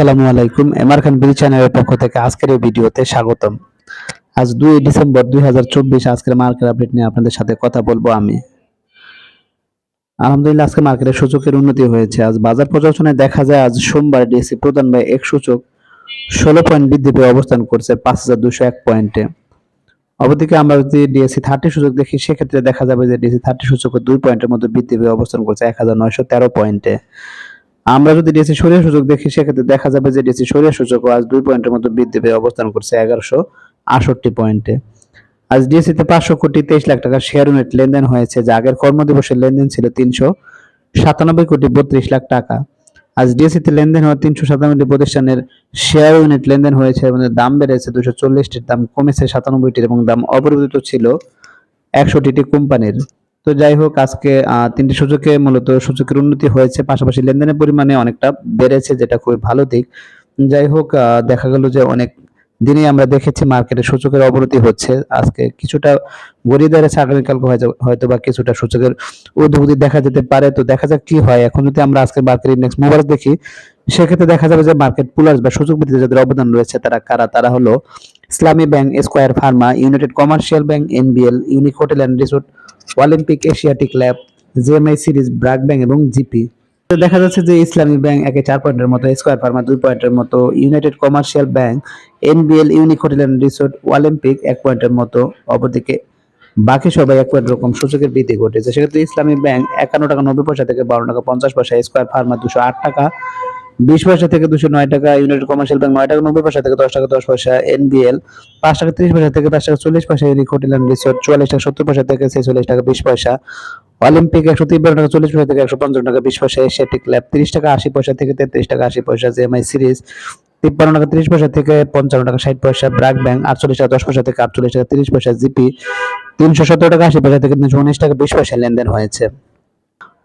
আসসালামু আলাইকুম। এমআর খান বিডি চ্যানেলের পক্ষ থেকে আজকের এই ভিডিওতে স্বাগতম। আজ দুই ডিসেম্বর দুই হাজার চব্বিশ আজকের মার্কেট আপডেট নিয়ে আপনাদের সাথে কথা বলব আমি। আলহামদুলিল্লাহ, আজকে মার্কেটের সূচকের উন্নতি হয়েছে। আজ বাজার পর্যালোচনায় দেখা যায়, আজ সোমবার ডিএসসি প্রধান ব্যয় এক সূচক ষোলো পয়েন্ট বৃদ্ধি পেয়ে অবস্থান করছে পাঁচ হাজার দুশো এক পয়েন্টে। অবদিকে আমরা যদি ডিএসসি থার্টি সূচক দেখি, সেক্ষেত্রে দেখা যাবে যে ডিএসসি থার্টি সূচক দুই পয়েন্টের মধ্যে বৃদ্ধি পেয়ে অবস্থান করছে এক হাজার নয়শো তেরো পয়েন্টে। আমরা যদি ডিএসসি সরিয়ে সূচক দেখি, সেক্ষেত্রে দেখা যাবে যে ডিএসসি সরিয়ে সূচক আজ দুই পয়েন্টের মতো বৃদ্ধি পেয়ে অবস্থান করছে এগারোশো আটষট্টি পয়েন্টে। আজ ডিএসসি তে পাঁচশো কোটি তেইশ লাখ টাকার শেয়ার ইউনিট লেনদেন হয়েছে, যা আগের কর্মদিবসের লেনদেন ছিল তিনশো সাতানব্বই কোটি বত্রিশ লাখ টাকা। আজ ডিএসসি তে লেনদেন হওয়া তিনশো সাতানব্বই প্রতিষ্ঠানের শেয়ার ইউনিট লেনদেন হয়েছে, এবং দাম বেড়েছে দুশো চল্লিশটির, দাম কমেছে সাতানব্বইটির, এবং দাম অপরিবর্তিত ছিল একশোটি কোম্পানির। তো যাই হোক, আজকে তিনটি সূচকে মূলত সূচকের উন্নতি হয়েছে, পাশাপাশি লেনদেনের পরিমাণে অনেকটা বেড়েছে, যেটা খুবই ভালো দিক। যাই হোক দেখা গেল যে অনেক দিনে আমরা দেখেছি মার্কেটে সূচকের অবনতি হচ্ছে। আজকে কিছুটা গড়িয়ে দাঁড়িয়েছে, আগামীকালকে হয়তো বা কিছুটা সূচকের ঊর্ধ্বগতি দেখা যেতে পারে। তো দেখা যাক কি হয়। এখন যদি আমরা আজকে মার্কেট ইন্ডেক্স মোবাইল দেখি, সেক্ষেত্রে দেখা যাবে যে মার্কেট পুলার্স বা সূচক ভিত্তিতে যাদের অবদান রয়েছে, তারা কারা? তারা হলো Islami Bank Square Pharma United Commercial Bank NBL Unique Hotel and Resort Olympic Asiatic Lab JMI Syringes BRAC Bank এবং জিপি তো দেখা যাচ্ছে যে ইসলামী ব্যাংক একে চার পয়েন্টের মতো স্কোয়ার ফার্মা দুই পয়েন্টের মতো United Commercial Bank NBL Unique Hotel and Resort Olympic এক পয়েন্টের মতো, অপরদিকে বাকি সবাই এক পয়েন্ট রকম সূচকের বৃদ্ধি ঘটেছে। সেক্ষেত্রে ইসলামী ব্যাংক একান্ন টাকা নব্বই পয়সা থেকে বারো টাকা পঞ্চাশ পয়সা স্কোয়ার ফার্মা দুশো আট টাকা বিশ পয়সা থেকে দুশো নয় টাকা ইউনাইটেড কমার্শিয়াল ব্যাংক নয় টাকা, নব্বই পয়সা থেকে দশ টাকা, দশ পয়সা এনবিএল পাঁচ টাকা, তিরিশ পয়সা থেকে পাঁচ টাকা, চল্লিশ পয়সা ইউনিক হোটেল অ্যান্ড রিসোর্ট চুয়াল্লিশ টাকা, সত্তর পয়সা থেকে ছেচল্লিশ টাকা, বিশ পয়সা। অলিম্পিক একশো তিপ্পান্ন টাকা, চল্লিশ পয়সা থেকে একশো পঞ্চান্ন টাকা, বিশ পয়সা এশিয়াটিক ল্যাব তিরিশ টাকা, আশি পয়সা থেকে তেত্রিশ টাকা, আশি পয়সা জেএমআই সিরিজ তিপ্পান্ন টাকা, তিরিশ পয়সা থেকে পঞ্চান্ন টাকা, ষাট পয়সা ব্র্যাক ব্যাংক আটচল্লিশ টাকা, দশ পয়সা থেকে আটচল্লিশ টাকা, তিরিশ পয়সা জিপি তিনশো সত্তর টাকা, আশি পয়সা থেকে তিনশো উনিশ টাকা, বিশ পয়সা লেনদেন হয়েছে।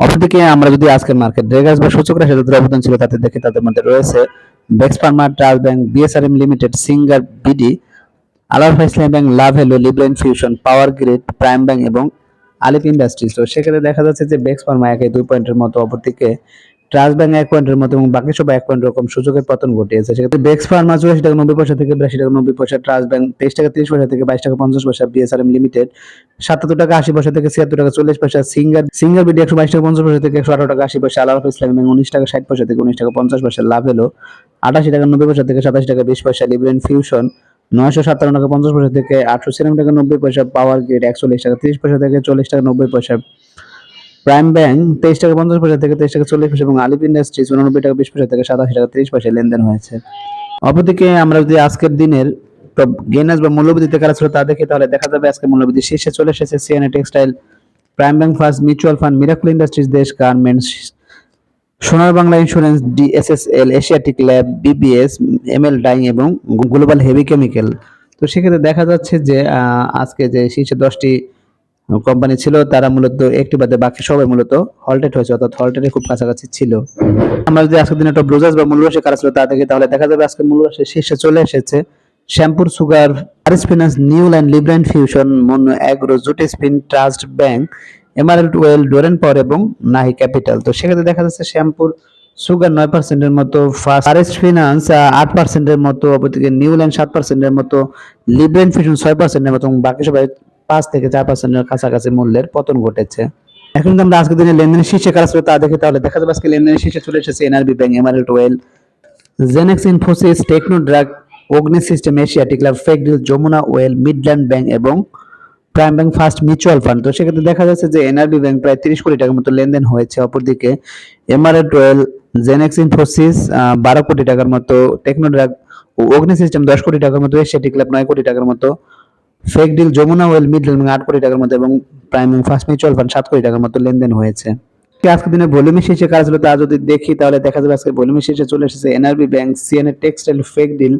অপরদিকে আমরা যদি আজকের মার্কেট রেগাস বা সূচক রাশি যাদের অবদান ছিল তাতে দেখি তাদের মধ্যে রয়েছে Bex Pharma Trust Bank BSRM Limited Singer BD Alarafah Islami Bank Lovello Libra Infusions Power Grid Prime Bank এবং আলিফ ইন্ডাস্ট্রিজ তো সেক্ষেত্রে দেখা যাচ্ছে যে বেক্স ফার্মা একে দুই পয়েন্টের মতো অপরদিকে ট্রাস্ট ব্যাংক এক পয়েন্টের মতো এবং বাকি সব এক পয়েন্ট রকম সূচকের পতন ঘটিয়েছে। সেক্ষেত্রে বেক্স ফার্মা চুরাশি টাকা নব্বই পয়সা থেকে বিরাশি টাকা নব্বই পয়সা ট্রাস্ট ব্যাংক তেইশ টাকা তিরিশ পয়সা থেকে বাইশ টাকা পঞ্চাশ পয়সা বিএসআরএম লিমিটেড সাতাত্তর টাকা আশি পয়সা থেকে ছিয়াত্তর টাকা চল্লিশ পয়সা সিঙ্গার সিঙ্গার বিডি একশো বাইশ টাকা পঞ্চাশ পয়সা থেকে একশো আঠারো টাকা আশি পয়সা আলারফ ইসলামী ব্যাংক উনিশ টাকা ষাট পয়সা থেকে উনিশ টাকা পঞ্চাশ পয়সা, লাভ হলো আটাশি টাকা নব্বই পয়সা থেকে সাতাশি টাকা বিশ পয়সা লিব্রেন ফিউশন নয়শো সাতান্ন টাকা পঞ্চাশ পয়সা থেকে আটশো ছিয়ানব্বই টাকা নব্বই পয়সা পাওয়ার গ্রিড একচল্লিশ টাকা তিরিশ পয়সা থেকে চল্লিশ টাকা নব্বই পয়সা প্রাইম ব্যাংক তেইশ টাকা পঞ্চাশ পয়সা থেকে তেইশ টাকা চল্লিশ পয়সা এবং আলিপ ইন্ডাস্ট্রিজ উননব্বই টাকা বিশ পয়সা থেকে সাতাশি টাকা তিরিশ পয়সা লেনদেন হয়েছে। অপরদিকে আমরা যদি আজকের দিনের গেনাস বা মূল্যবৃদ্ধিতে কারা ছিল তা দেখি, তাহলে দেখা যাবে আজকে মূল্যবৃদ্ধি শীর্ষে চলে এসেছে CNA Textile Prime Bank First Mutual Fund Miracle Industries Desh Garments Sonar Bangla Insurance DSSL Asiatic Lab BBS ML Dyeing এবং গ্লোবাল হেভি কেমিক্যাল তো সেক্ষেত্রে দেখা যাচ্ছে যে আজকে যে শীর্ষে দশটি কোম্পানি ছিল, তারা মূলত একটি বাদে বাকি সবাই মূলত হলটেড হয়েছে, অর্থাৎ হলটেডের খুব কাছাকাছি ছিল। আমরা যদি আজকের দিনে একটা ব্রোজাস বা মূল্যরাশি কারা ছিল তা দেখি তাহলে দেখা যাবে আজকে মূল্যরাশি শীর্ষে চলে এসেছে Shyampur Sugar Aris Finance New Land Libra Infusions Monno Agro Jute Spin Trust Bank Emerald Oil Doreen Power এবং নাহি ক্যাপিটাল তো সেক্ষেত্রে দেখা যাচ্ছে শ্যাম্পুর সুগার নয় পার্সেন্টের মতো ফার্স্ট আরেস্ট ফিনান্স আট পার্সেন্টের মতো, অপরদিকে নিউল্যান্ড সাত পার্সেন্টের মতো লিব্রেন ফিউশন ছয় পার্সেন্টের মতো বাকি সবাই পাঁচ থেকে চার পার্সেন্টের কাছাকাছি মূল্যের পতন ঘটেছে। এখন আমরা আজকের দিনে লেনদেনের শীর্ষে কারা ছিল তা দেখি তাহলে দেখা যাবে আজকে লেনদেনের শীর্ষে চলে এসেছে NRB Bank Emerald Oil Genex Infosys Techno Drug Agni System Asia টিকলার ফেক ডিল যমুনা ওয়েল মিডল্যান্ড ব্যাংক এবং Prime Bank First Mutual Fund তো সেক্ষেত্রে দেখা যাচ্ছে যে এনআরবি ব্যাংক প্রায় তিরিশ কোটি টাকার মতো লেনদেন হয়েছে। অপরদিকে এমআরএট ওয়েল জেনেক্স ইনফোসিস বারো কোটি টাকার মতো টেকনো ড্রাগ অগ্নি সিস্টেম দশ কোটি টাকার মতো এশিয়া টিকলাব নয় কোটি টাকার মতো ফেক ডিল যমুনা ওয়েল মিডল আট কোটি টাকার মতো এবং Prime Bank First Mutual Fund সাত কোটি টাকার মতো লেনদেন হয়েছে। আজকে দিনে ভলিউমি শীর্ষে কাজ ছিল তা যদি দেখি, তাহলে দেখা যাবে আজকে ভলিউমি শীর্ষে চলে এসেছে এনআরবি ব্যাংক সিএনএ টেক্সটাইল ফেক deal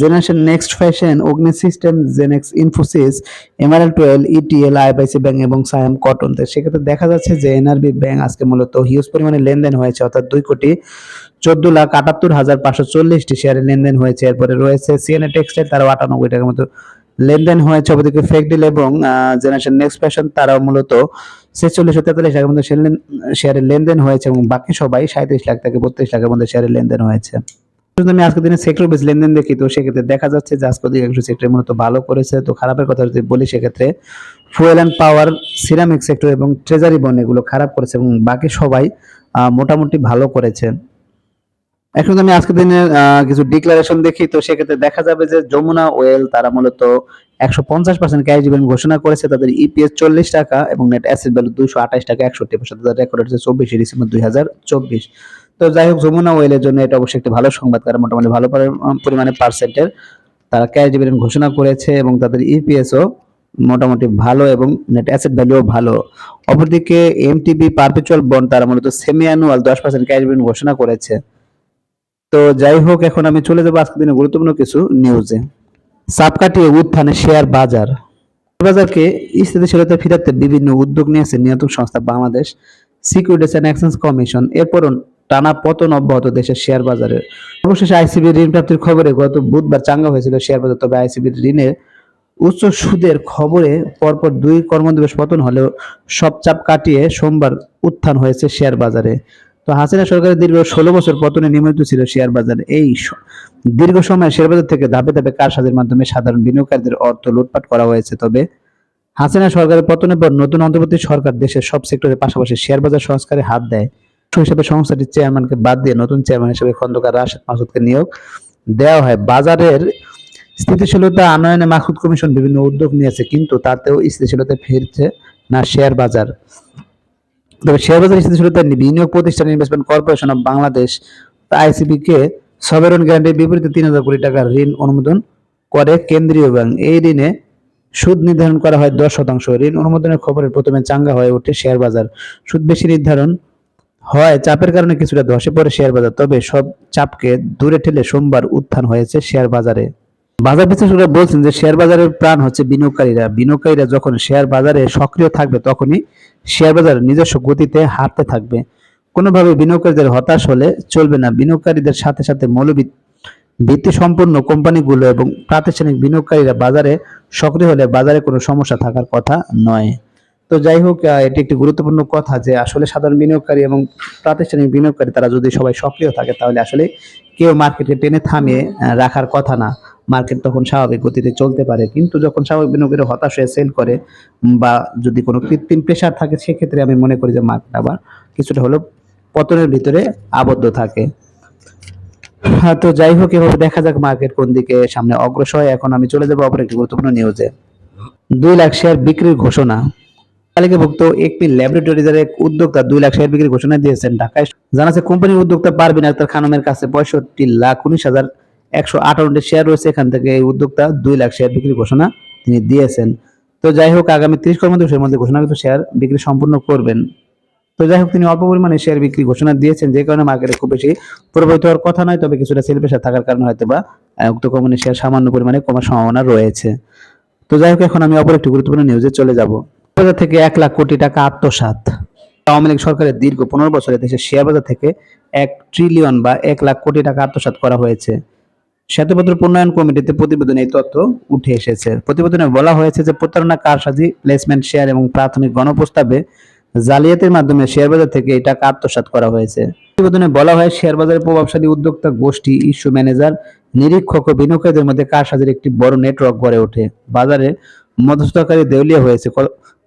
Generation Next Fashion Agni System Genex Infosys MRL twelve ETL IIC Bank এবং সায়াম কটন তো সেক্ষেত্রে দেখা যাচ্ছে যে এনআরবি ব্যাংক আজকে মূলত হিউজ পরিমাণে লেনদেন হয়েছে, অর্থাৎ দুই কোটি চোদ্দ লাখ আটাত্তর হাজার পাঁচশো চল্লিশটি শেয়ারের লেনদেন হয়েছে। এরপরে রয়েছে সিএনএ টেক্সটাইল তারাও আটানব্বই টাকার মতো লেনদেন হয়েছে, অপরদিকে ফেক ডিল এবং জেনারেশন নেক্সট ফ্যাশন তারাও মূলত ছেচল্লিশ তেতাল্লিশ লাখের মধ্যে শেয়ারের লেনদেন হয়েছে এবং বাকি সবাই সাঁত্রিশ লাখ থেকে বত্রিশ লাখের মধ্যে শেয়ারের লেনদেন হয়েছে। যদি আমি আজকের দিনে সেক্টর বেস লেনদেন দেখি, তো সেক্ষেত্রে দেখা যাচ্ছে যে আজকের অধিকাংশ সেক্টর মূলত ভালো করেছে। তো খারাপের কথা যদি বলি, সেক্ষেত্রে fuel and power ceramic sector এবং ট্রেজারি বন এগুলো খারাপ করেছে এবং বাকি সবাই মোটামুটি ভালো করেছে। এখন আমি আজকের দিনে কিছু ডিক্লারেশন দেখি, তো সেক্ষেত্রে দেখা যাবে যে যমুনা ওয়েল তারা মূলত একশো পঞ্চাশ পার্সেন্ট ক্যাশ ডিভিডেন্ড ঘোষণা করেছে, তাদের ইপিএস চল্লিশ টাকা এবং নেট অ্যাসেট ভ্যালু আঠাশ টাকা, একষট্টি তাদের রেকর্ড হচ্ছে চব্বিশে ডিসেম্বর দুই হাজার চব্বিশ। তো যাই হোক, যমুনা ওয়েলের জন্য এটা অবশ্যই একটি ভালো সংবাদ, কারণ মোটামুটি ভালো পরিমাণে পার্সেন্টের তারা ক্যাশ ডিভিডেন্ড ঘোষণা করেছে এবং তাদের ইপিএসও মোটামুটি ভালো এবং নেট অ্যাসেট ভ্যালুও ভালো। অপরদিকে এমটিবি পারপেচুয়াল বন্ড তারা মূলত সেমি অ্যানুয়াল দশ পার্সেন্ট ক্যাশ ডিভিডেন্ড ঘোষণা করেছে। তো যাই হোক, এখন আমি চলে যাব আজকের দিনে গুরুত্বপূর্ণ কিছু নিউজে চাপ কাটিয়ে উত্থানে শেয়ার বাজার। বাজারকে স্থিতিশীলতা ফিরাতে বিভিন্ন উদ্যোগ নিয়েছে নিয়ন্ত্রক সংস্থা Bangladesh Securities and Exchange Commission এরপরও টানা পতন অব্যাহত দেশের শেয়ার বাজারে। অবশেষে আইসিবি ঋণ প্রাপ্তির খবরে গত বুধবার চাঙ্গা হয়েছিল শেয়ার বাজার, তবে আইসিবির ঋণের উচ্চ সুদের খবরে পরপর দুই কর্মদিবস পতন হলেও সব চাপ কাটিয়ে সোমবার উত্থান হয়েছে শেয়ার বাজারে। তো হাসিনা সরকারের দীর্ঘ ষোলো বছর পতনে নিয়মিত ছিল শেয়ার বাজার। এই দীর্ঘ সময় শেয়ার বাজার থেকে ধাপে ধাপে কারসাজির মাধ্যমে সাধারণ বিনিয়োগকারীদের অর্থ লুটপাট করা হয়েছে। তবে হাসিনা সরকারের পতনের পর নতুন অন্তর্বর্তী সরকার দেশের সব সেক্টরের পাশাপাশি শেয়ার বাজার সংস্কারে হাত দেয়। হিসেবে সংস্থাটির চেয়ারম্যানকে বাদ দিয়ে নতুন চেয়ারম্যান হিসেবে খন্দকার রাশেদ মাসুদকে নিয়োগ দেওয়া হয়। বাজারের স্থিতিশীলতা আনয়নে মাসুদ কমিশন বিভিন্ন উদ্যোগ নিয়েছে, কিন্তু তাতেও স্থিতিশীলতা ফিরছে না শেয়ার বাজার। তবে শেয়ার বাজার স্থিতিশীলতা নিয়ে বিনিয়োগ প্রতিষ্ঠান Investment Corporation of Bangladesh ICB কে সবেরন গ্যারান্টির বিপরীতে তিন হাজার কোটি টাকার ঋণ অনুমোদন করে কেন্দ্রীয় ব্যাংক এই ঋণে সুদ নির্ধারণ করা হয় দশ শতাংশ। ঋণ অনুমোদনের খবরে প্রথমে চাঙ্গা হয়ে ওঠে শেয়ার বাজার সুদ বেশি নির্ধারণ হয়, চাপের কারণে কিছুটা ধসে পড়ে শেয়ার বাজার তবে সব চাপকে দূরে ঠেলে সোমবার উত্থান হয়েছে শেয়ার বাজারে বাজার বিশ্লেষকরা বলছেন যে শেয়ার বাজারের প্রাণ হচ্ছে বিনিয়োগকারীরা। বিনিয়োগকারীরা যখন শেয়ার বাজারে সক্রিয় থাকবে, তখনই শেয়ার বাজার নিজস্ব গতিতে হাঁটতে থাকবে। কোনোভাবে বিনিয়োগকারীদের হতাশ হলে চলবে না। বিনিয়োগকারীদের সাথে সাথে মৌলবি ভিত্তি সম্পন্ন কোম্পানিগুলো এবং প্রাতিষ্ঠানিক বিনিয়োগকারীরা বাজারে সক্রিয় হলে বাজারে কোনো সমস্যা থাকার কথা নয়। তো যাই হোক এটি একটি গুরুত্বপূর্ণ কথা যে আসলে সাধারণ বিনিয়োগকারী এবং প্রাতিষ্ঠানিক বিনিয়োগকারী, তারা যদি সবাই সক্রিয় থাকে, তাহলে আসলে কেউ মার্কেটে টেনে থামিয়ে রাখার কথা না। মার্কেট তখন স্বাভাবিক গতিতে চলতে পারে। কিন্তু যখন স্বাভাবিক বিনিয়োগের হতাশ হয়ে সেল করে বা যদি কোনো কৃত্রিম প্রেশার থাকে, সেক্ষেত্রে আমি মনে করি যে মার্কেট আবার কিছুটা হলেও পতনের ভিতরে আবদ্ধ থাকে। হ্যাঁ তো যাই হোক, এভাবে দেখা যাক মার্কেট কোন দিকে সামনে অগ্রসর হয়। এখন আমি চলে যাব অপর একটি গুরুত্বপূর্ণ নিউজে দুই লাখ শেয়ার বিক্রির ঘোষণা। তালিকাভুক্ত একটি ল্যাবরেটরিজের এক উদ্যোক্তা দুই লাখ শেয়ার বিক্রির ঘোষণা দিয়েছেন ঢাকায়। জানাচ্ছে কোম্পানির উদ্যোক্তা পারবিন আক্তার খানমের কাছে পঁয়ষট্টি লাখ উনিশ হাজার একশো আটান্নটি শেয়ার রয়েছে, এখান থেকে এই উদ্যোক্তা দুই লাখ শেয়ার বিক্রির ঘোষণা তিনি দিয়েছেন। তো যাই হোক, আগামী ত্রিশ কর্মদিবসের মধ্যে ঘোষণাকৃত শেয়ার বিক্রি সম্পূর্ণ করবেন। তো যাই হোক, তিনি অল্প পরিমাণে শেয়ার বিক্রি ঘোষণা দিয়েছেন, যে কারণে মার্কেটে খুব বেশি প্রভাবিত হওয়ার কথা নয়, তবে কিছুটা সেল প্রেশার থাকার কারণে হয়তো বা উক্ত কোম্পানির শেয়ার সামান্য পরিমাণে কমার সম্ভাবনা রয়েছে। তো যাই হোক, এখন আমি অপর একটি গুরুত্বপূর্ণ নিউজে চলে যাব। বাজার থেকে এক লাখ কোটি টাকা আত্মসাৎ। আওয়ামী লীগ সরকারের দীর্ঘ পনেরো বছরে দেশের শেয়ার বাজার থেকে এক ট্রিলিয়ন বা এক লাখ কোটি টাকা আত্মসাৎ করা হয়েছে। শ্বেতপত্র প্রণয়ন কমিটিতে প্রতিবেদনে এই তথ্য উঠে এসেছে। প্রতিবেদনে বলা হয়েছে যে প্রতারণা কারসাজি প্লেসমেন্ট শেয়ার এবং প্রাথমিক গণপ্রস্তাবে জালিয়াতির মাধ্যমে শেয়ার বাজার থেকে এই টাকা আত্মসাৎ করা হয়েছে। প্রতিবেদনে বলা হয় শেয়ার বাজারে প্রভাবশালী উদ্যোক্তা, গোষ্ঠী, ইস্যু ম্যানেজার, নিরীক্ষক ও বিনিয়োগকারীদের মধ্যে কারসাজির একটি বড় নেটওয়ার্ক গড়ে ওঠে। বাজারে মধ্যস্থকারী দেউলিয়া হয়েছে।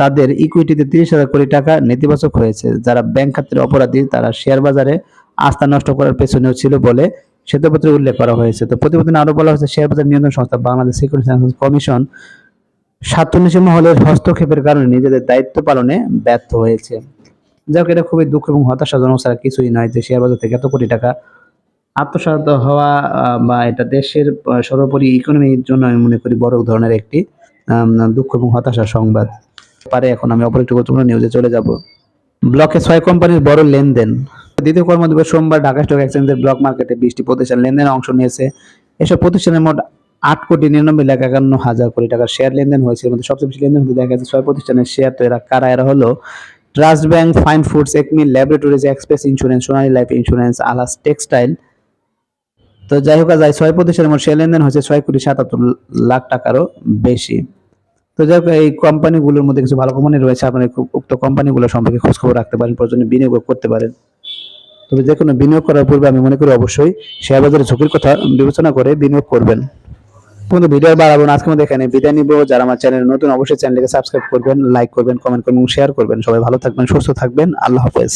তাদের ইকুইটিতে তিরিশ হাজার কোটি টাকা নেতিবাচক হয়েছে। যারা ব্যাংক খাতের অপরাধী, তারা শেয়ার বাজারে আস্থা নষ্ট করার পেছনেও ছিল বলে শ্বেতপত্রে উল্লেখ করা হয়েছে। তো প্রতিবেদনে আরও বলা হয়েছে, শেয়ার বাজার নিয়ন্ত্রণ সংস্থা বাংলাদেশ সিকিউরিটি কমিশন স্বার্থন্বেষী মহলের হস্তক্ষেপের কারণে নিজেদের দায়িত্ব পালনে ব্যর্থ হয়েছে। যাক এটা খুবই দুঃখ এবং হতাশাজনক ছাড়া কিছুই নয় যে শেয়ার বাজার থেকে এত কোটি টাকা আত্মসাৎ হওয়া বা এটা দেশের সর্বোপরি ইকোনমির জন্য আমি মনে করি বড় ধরনের একটি দুঃখ এবং হতাশার সংবাদ। পারে, এখন আমি অপর একটি গুরুত্বপূর্ণ নিউজে চলে যাব। ব্লকে ছয় কোম্পানির বড় লেনদেন। দ্বিতীয় কর্মদিবস সোমবার ঢাকা স্টক এক্সচেঞ্জের ব্লক মার্কেটে বিশটি প্রতিষ্ঠান লেনদেনে অংশ নিয়েছে। এসব প্রতিষ্ঠানের মোট আট কোটি নিরানব্বই লাখ একান্ন হাজার কোটি টাকার শেয়ার লেনদেন হয়েছে। মধ্যে সবচেয়ে বেশি লেনদেন হতে দেখা যাচ্ছে ছয় প্রতিষ্ঠানের শেয়ার তো এরা কারা এরা হলো? Trust Bank, Fine Foods, Acme, Laboratories, Express Insurance, Sonali Life Insurance, আলাস Textile. তো যাই হোক যাই ছয় প্রতিষ্ঠানের মোট শেয়ার লেনদেন হয়েছে ছয় কোটি সাতাত্তর লাখ টাকারও বেশি। তো যাই এই কোম্পানিগুলোর মধ্যে কিছু ভালো কোম্পানি রয়েছে, আপনারা উক্ত কোম্পানিগুলো সম্পর্কে খোঁজ খবর রাখতে পারেন, প্রয়োজনে বিনিয়োগ করতে পারেন। তবে যে কোনো বিনিয়োগ করার পূর্বে আমি মনে করি অবশ্যই শেয়ার বাজারের ঝুঁকির কথা বিবেচনা করে বিনিয়োগ করবেন। বন্ধু ভিডিও বাড়াবো না আজকে মধ্যে এখানে বিদায় নিব। যারা আমার চ্যানেল নতুন, অবশ্যই চ্যানেলকে সাবস্ক্রাইব করবেন লাইক করবেন কমেন্ট করবেন শেয়ার করবেন। সবাই ভালো থাকবেন, সুস্থ থাকবেন। আল্লাহ হাফেজ।